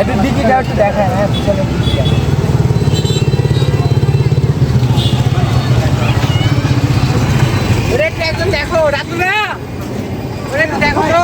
একটু দিকিটা একটু দেখায় হ্যাঁ পিছনের দিকটা ওরে একটু একজন দেখো রাতুরা ওরে একটু দেখো তো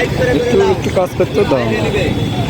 একটু একটু কাজ করতে দাও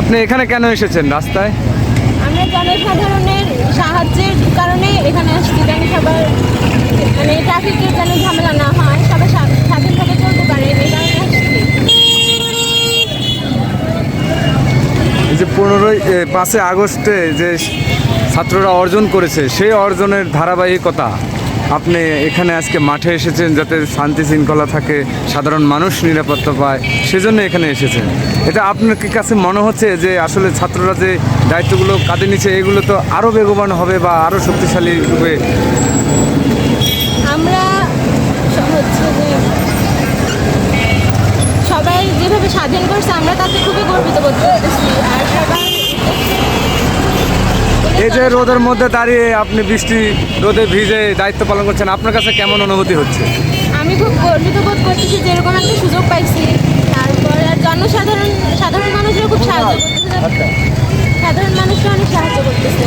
আপনি এখানে কেন এসেছেন রাস্তায়? আমরা জনসাধারণের সাহায্যের কারণে এখানে আসছি। যেন সবার মানে ট্রাফিকের যেন ঝামেলা না হয় সবাই স্বাধীনভাবে চলতে পারে এই কারণে আসছি। এই যে পনেরোই পাঁচই আগস্টে যে ছাত্ররা অর্জন করেছে সেই অর্জনের ধারাবাহিকতা আপনি এখানে আজকে মাঠে এসেছেন যাতে শান্তি শৃঙ্খলা থাকে, সাধারণ মানুষ নিরাপত্তা পায়, সেজন্য এখানে এসেছেন। এটা আপনার কাছে মনে হচ্ছে যে আসলে ছাত্ররা যে দায়িত্বগুলো কাঁধে নিচ্ছে, এগুলো তো আরও বেগবান হবে বা আরও শক্তিশালী রূপে সবাই যেভাবে স্বাধীন করছে, আমরা তাতে খুবই গর্বিত বোধ করতেছি। আর সবাই এই যে রোদের মধ্যে দাঁড়িয়ে আপনি বৃষ্টি রোদে ভিজে দায়িত্ব পালন করছেন, আপনার কাছে কেমন অনুভূতি হচ্ছে? আমি খুব গর্বিত বোধ করতেছি যে এরকম একটা সুযোগ পাইছি। তারপর জনসাধারণ, সাধারণ মানুষরা খুব সাহায্য সাধারণ মানুষরা অনেক সাহায্য করতেছে।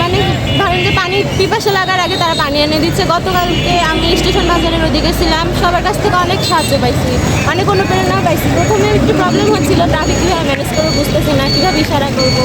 মানে ধরেন যে পানি পিপাসা লাগার আগে তারা পানি এনে দিচ্ছে। গতকালকে আমি স্টেশন বাজারের ওদিকে ছিলাম। সবার কাছ থেকে অনেক সাহায্য পাইছি। অনেক অনুপ্রেরণাও পাইছি। প্রথমে একটু প্রবলেম হচ্ছিল ট্রাফিক কীভাবে ম্যানেজ করব বুঝতেছি না কীভাবে ইশারা করব।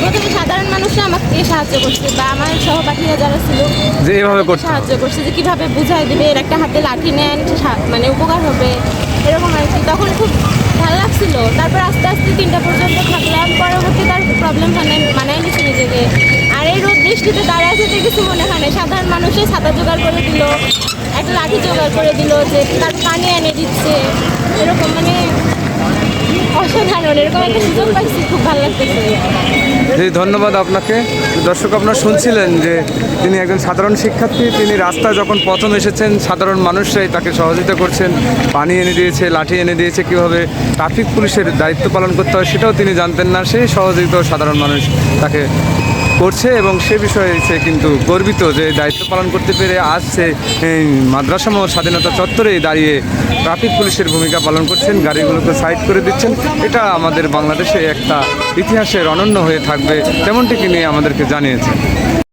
প্রথমে সাধারণ মানুষরা আমাকে সাহায্য করছে বা আমার সহপাঠীরা যারা ছিল। সাহায্য করছে যে কীভাবে বুঝাই দেবে এর একটা হাতে লাঠি নেন মানে উপকার হবে এরকম আর কি। তখন খুব লাগছিল তারপর আস্তে আস্তে তিনটা পর্যন্ত থাকলাম। পরবর্তী তার প্রবলেম মানায় মানায় নিচ্ছে নিজেকে। আর এই রোদ বৃষ্টিতে দাঁড়ায় আছে যে কিছু মনে হয় না। সাধারণ মানুষের ছাতা জোগাড় করে দিল, একটা লাঠি জোগাড় করে দিল যে তার পানি এনে দিচ্ছে। এরকম মানে অসাধারণ। এরকম একটা সুযোগ পাইছি, খুব ভালো লাগতেছে। জি, ধন্যবাদ আপনাকে। দর্শক, আপনারা শুনছিলেন যে তিনি একজন সাধারণ শিক্ষার্থী, তিনি রাস্তায় যখন প্রথম এসেছেন, সাধারণ মানুষরাই তাকে সহযোগিতা করছেন, পানি এনে দিয়েছে, লাঠি এনে দিয়েছে, কীভাবে ট্রাফিক পুলিশের দায়িত্ব পালন করতে হয় সেটাও তিনি জানতেন না। সেই সহযোগিতা সাধারণ মানুষ তাকে করছে এবং সে বিষয়ে সে কিন্তু গর্বিত যে দায়িত্ব পালন করতে পেরে আসছে সে মাদ্রাসা মোড় স্বাধীনতা চত্বরে দাঁড়িয়ে ট্রাফিক পুলিশের ভূমিকা পালন করছেন, গাড়িগুলোকে সাইড করে দিচ্ছেন। এটা আমাদের বাংলাদেশে একটা ইতিহাসের অনন্য হয়ে থাকবে, তেমনটি তিনি আমাদেরকে জানিয়েছেন।